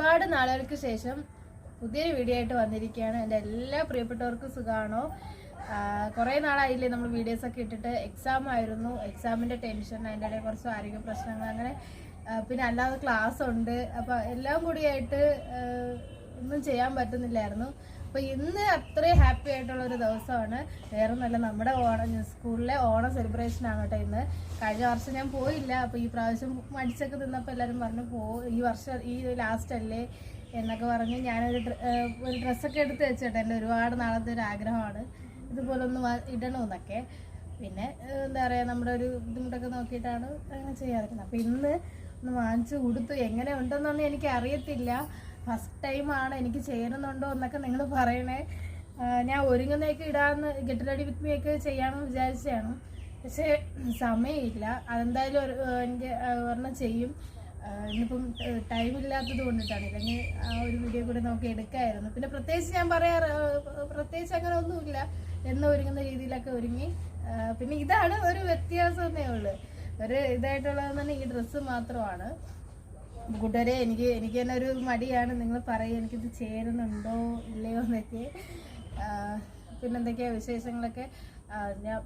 ഒരുപാട് നാളുകൾക്ക് ശേഷം പുതിയൊരു വീഡിയോ ആയിട്ട് വന്നിരിക്കുകയാണ്. എന്റെ എല്ലാ പ്രിയപ്പെട്ടവർക്കും സുഖമാണോ കുറേ നാളായില്ലേ നമ്മൾ വീഡിയോസ് ഒക്കെ ഇട്ടിട്ട് എക്സാം ആയിരുന്നു. എക്സാമിന്റെ ടെൻഷൻ അതിന്റെ ഇടയിൽ കുറച്ച് ആരോഗ്യ പ്രശ്നങ്ങൾ അങ്ങനെ പിന്നെ അല്ലാതെ ക്ലാസ് ഉണ്ട്. അപ്പോൾ എല്ലാം കൂടിയായിട്ട് ഒന്നും ചെയ്യാൻ പറ്റുന്നില്ലായിരുന്നു. അപ്പോൾ ഇന്ന് അത്രയും ഹാപ്പി ആയിട്ടുള്ള ഒരു ദിവസമാണ്. വേറെ നല്ല നമ്മുടെ ഓണം സ്കൂളിലെ ഓണം സെലിബ്രേഷൻ ആണ് ഇന്ന്. കഴിഞ്ഞ വർഷം ഞാൻ പോയില്ല. അപ്പോൾ ഈ പ്രാവശ്യം മടിച്ചൊക്കെ നിന്നപ്പോൾ എല്ലാവരും പറഞ്ഞു പോ ഈ വർഷം ഈ ലാസ്റ്റ് അല്ലേ? എന്നൊക്കെ പറഞ്ഞ് ഞാനൊരു ഒരു ഡ്രസ്സൊക്കെ എടുത്ത് വെച്ചിട്ട്. എന്റെ ഒരുപാട് നാളത്തെ ഒരു ആഗ്രഹമാണ്. ഇതുപോലൊന്ന് ഇടണമെന്നൊക്കെ പിന്നെ എന്താ പറയുക നമ്മുടെ ഒരു ബുദ്ധിമുട്ടൊക്കെ നോക്കിയിട്ടാണ് അങ്ങനെ ചെയ്യാതിരുന്നത്. അപ്പോൾ ഇന്ന് ഒന്ന് വാങ്ങിച്ചു കൊടുത്തു എങ്ങനെ ഉണ്ടെന്നൊന്നും എനിക്ക് അറിയത്തില്ല ഫസ്റ്റ് ടൈമാണ് എനിക്ക് ചേരുന്നുണ്ടോ എന്നൊക്കെ നിങ്ങൾ പറയണേ. ഞാൻ ഒരുങ്ങുന്നതൊക്കെ ഇടാന്ന് ഗെറ്റ് റെഡി വിത്ത് മീ ഒക്കെ ചെയ്യാമെന്ന് വിചാരിച്ചതാണ്. പക്ഷേ സമയമില്ല. അതെന്തായാലും ഒരു എനിക്ക് ഒരെണ്ണം ചെയ്യും. ഇന്നിപ്പം ടൈം ഇല്ലാത്തത് കൊണ്ടിട്ടാണ്. ഇല്ലെങ്കിൽ ആ ഒരു വീഡിയോ കൂടെ നോക്കി എടുക്കായിരുന്നു. പിന്നെ പ്രത്യേകിച്ച് ഞാൻ പറയാറ് പ്രത്യേകിച്ച് അങ്ങനെ ഒന്നുമില്ല. എന്ന് ഒരുങ്ങുന്ന രീതിയിലൊക്കെ ഒരുങ്ങി. പിന്നെ ഇതാണ് ഒരു വ്യത്യാസമേ ഉള്ളൂ. ഒരു ഇതായിട്ടുള്ളതെന്ന് പറഞ്ഞാൽ ഈ ഡ്രസ്സ് മാത്രമാണ്. കൂട്ടുകാരെ എനിക്ക് എനിക്ക് തന്നെ ഒരു മടിയാണ്. നിങ്ങൾ പറയും എനിക്കിത് ചേരുന്നുണ്ടോ ഇല്ലയോ എന്നൊക്കെ. പിന്നെന്തൊക്കെയാ വിശേഷങ്ങളൊക്കെ? ഞാൻ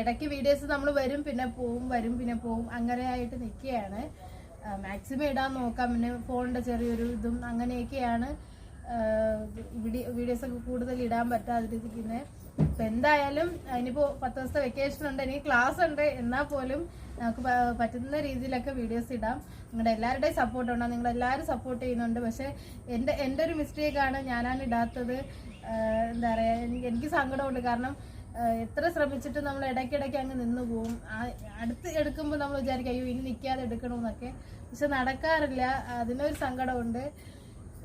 ഇടയ്ക്ക് വീഡിയോസ് നമ്മൾ വരും പിന്നെ പോവും വരും പിന്നെ പോവും. അങ്ങനെ ആയിട്ട് നിൽക്കുകയാണ്. മാക്സിമം ഇടാൻ നോക്കാം. പിന്നെ ഫോണിന്റെ ചെറിയൊരു ഇതും അങ്ങനെയൊക്കെയാണ്. വീഡിയോ വീഡിയോസൊക്കെ കൂടുതൽ ഇടാൻ പറ്റാതിരിക്കുന്നത്. അപ്പം എന്തായാലും ഇനിയിപ്പോ പത്ത് ദിവസത്തെ വെക്കേഷൻ ഉണ്ട് എനിക്ക് ക്ലാസ് ഉണ്ട് എന്നാൽ പോലും നമുക്ക് പറ്റുന്ന രീതിയിലൊക്കെ വീഡിയോസ് ഇടാം. നിങ്ങളുടെ എല്ലാവരുടെയും സപ്പോർട്ട് ഉണ്ടാകും നിങ്ങൾ എല്ലാവരും സപ്പോർട്ട് ചെയ്യുന്നുണ്ട്. പക്ഷെ എന്റെ എന്റെ ഒരു മിസ്റ്റേക്കാണ് ഞാനാണ് ഇടാത്തത്. എന്താ പറയുക എനിക്ക് സങ്കടമുണ്ട്. കാരണം എത്ര ശ്രമിച്ചിട്ട് നമ്മൾ ഇടയ്ക്കിടയ്ക്ക് അങ്ങ് നിന്ന് പോവും. അടുത്ത് എടുക്കുമ്പോൾ നമ്മൾ വിചാരിക്കും അയ്യോ ഇനി നിൽക്കാതെ എടുക്കണമെന്നൊക്കെ പക്ഷെ നടക്കാറില്ല. അതിനൊരു സങ്കടമുണ്ട്.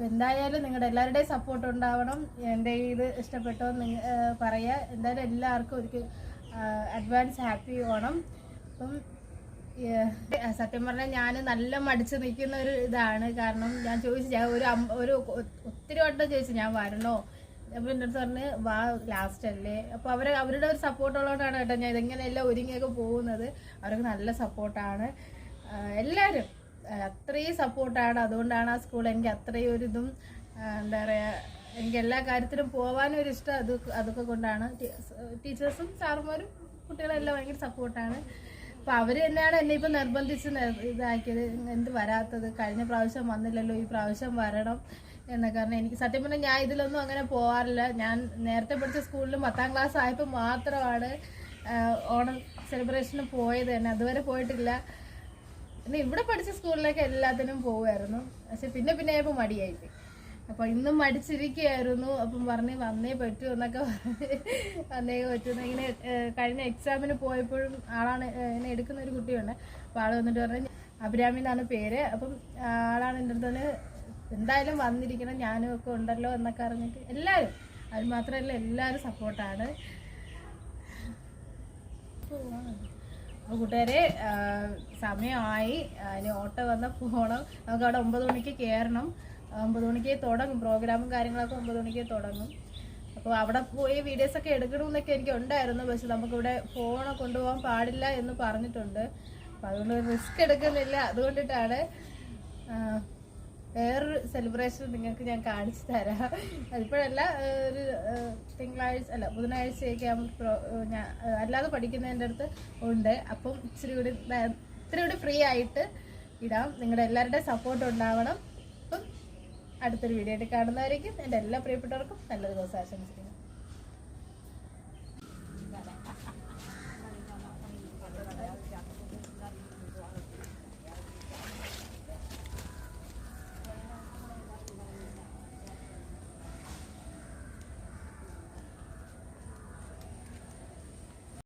എന്തായാലും നിങ്ങളുടെ എല്ലാവരുടെയും സപ്പോർട്ട് ഉണ്ടാവണം. എന്റെ ഇത് ഇഷ്ടപ്പെട്ടോ നിങ്ങൾ പറയുക എന്തായാലും എല്ലാവർക്കും ഒരു അഡ്വാൻസ് ഹാപ്പി ഓണം. അപ്പം സത്യം പറഞ്ഞാൽ ഞാൻ നല്ല മടിച്ച് നിൽക്കുന്ന ഒരു ഇതാണ്. കാരണം ഞാൻ ചോദിച്ചു ഞാൻ ഒരു ഒരു ഒത്തിരി വട്ടം ചോദിച്ചു ഞാൻ വരണോ? അപ്പം എന്റെ അടുത്ത് പറഞ്ഞ് വാ ലാസ്റ്റ് അല്ലേ? അപ്പോൾ അവർ അവരുടെ ഒരു സപ്പോർട്ടുള്ളതുകൊണ്ടാണ് കേട്ടോ ഞാൻ ഇതെങ്ങനെയെല്ലാം ഒരുങ്ങിയൊക്കെ പോകുന്നത്. അവർക്ക് നല്ല സപ്പോർട്ടാണ് എല്ലാവരും അത്രയും സപ്പോർട്ടാണ്. അതുകൊണ്ടാണ് ആ സ്കൂൾ എനിക്ക് അത്രയും ഒരു ഇതും എന്താ പറയുക എനിക്ക് എല്ലാ കാര്യത്തിലും പോകാനും ഒരു ഇഷ്ടം. അത് അതൊക്കെ കൊണ്ടാണ്. ടീച്ചേഴ്സും സാറുമാരും കുട്ടികളെല്ലാം ഭയങ്കര സപ്പോർട്ടാണ്. അപ്പം അവർ തന്നെയാണ് എന്നെ ഇപ്പം നിർബന്ധിച്ച് നിർ- ഇതാക്കിയത്. എന്ത് വരാത്തത്? കഴിഞ്ഞ പ്രാവശ്യം വന്നില്ലല്ലോ ഈ പ്രാവശ്യം വരണം എന്നൊക്കെ പറഞ്ഞാൽ എനിക്ക് സത്യം പറഞ്ഞാൽ ഞാൻ ഇതിലൊന്നും അങ്ങനെ പോകാറില്ല ഞാൻ നേരത്തെ പഠിച്ച സ്കൂളിലും പത്താം ക്ലാസ് ആയപ്പോൾ മാത്രമാണ് ഓണം സെലിബ്രേഷന് പോയത് തന്നെ. അതുവരെ പോയിട്ടില്ല. പിന്നെ ഇവിടെ പഠിച്ച സ്കൂളിലേക്ക് എല്ലാത്തിനും പോവായിരുന്നു പക്ഷെ പിന്നെ പിന്നെ ആയപ്പോൾ മടിയായിട്ട് അപ്പൊ ഇന്നും മടിച്ചിരിക്കുകയായിരുന്നു. അപ്പം പറഞ്ഞ് വന്നേ പറ്റൂ എന്നൊക്കെ പറഞ്ഞ് വന്നേ പറ്റൂ ഇങ്ങനെ കഴിഞ്ഞ എക്സാമിന് പോയപ്പോഴും ആളാണ് ഇങ്ങനെ എടുക്കുന്ന ഒരു കുട്ടിയുണ്ട്. അപ്പൊ ആൾ വന്നിട്ട് പറഞ്ഞു അഭിരാമി എന്നാണ് പേര്. അപ്പം ആളാണ് എന്റെ അടുത്ത് എന്തായാലും വന്നിരിക്കണം ഞാനും ഒക്കെ ഉണ്ടല്ലോ എന്നൊക്കെ അറിഞ്ഞിട്ട് എല്ലാവരും അത് മാത്രമല്ല എല്ലാവരും സപ്പോർട്ടാണ് അപ്പോൾ കൂട്ടുകാരെ സമയമായി. അതിന് ഓട്ടോ വന്ന് പോകണം നമുക്ക് അവിടെ ഒമ്പത് മണിക്ക് കയറണം ഒമ്പത് മണിക്ക് തുടങ്ങും. പ്രോഗ്രാമും കാര്യങ്ങളൊക്കെ ഒമ്പത് മണിക്ക് തുടങ്ങും. അപ്പോൾ അവിടെ പോയി വീഡിയോസൊക്കെ എടുക്കണമെന്നൊക്കെ എനിക്ക് ഉണ്ടായിരുന്നു. പക്ഷെ നമുക്കിവിടെ ഫോൺ കൊണ്ടുപോകാൻ പാടില്ല എന്ന് പറഞ്ഞിട്ടുണ്ട്. അപ്പോൾ അതുകൊണ്ട് റിസ്ക് എടുക്കുന്നില്ല. അതുകൊണ്ടിട്ടാണ് വേറൊരു സെലിബ്രേഷൻ നിങ്ങൾക്ക് ഞാൻ കാണിച്ചു തരാം. അതിപ്പോഴല്ല ഒരു തിങ്കളാഴ്ച അല്ല ബുധനാഴ്ചയൊക്കെ ആകുമ്പോൾ ഞാൻ അല്ലാതെ പഠിക്കുന്നതിന്റെ അടുത്ത് ഉണ്ട്. അപ്പം ഇച്ചിരി കൂടി ഇത്തിരി കൂടി ഫ്രീ ആയിട്ട് ഇടാം. നിങ്ങളുടെ എല്ലാവരുടെയും സപ്പോർട്ട് ഉണ്ടാവണം. അപ്പം അടുത്തൊരു വീഡിയോ ആയിട്ട് കാണുന്നതായിരിക്കും എന്റെ എല്ലാ പ്രിയപ്പെട്ടവർക്കും നല്ലൊരു ദിവസം ആശംസിക്കുന്നു.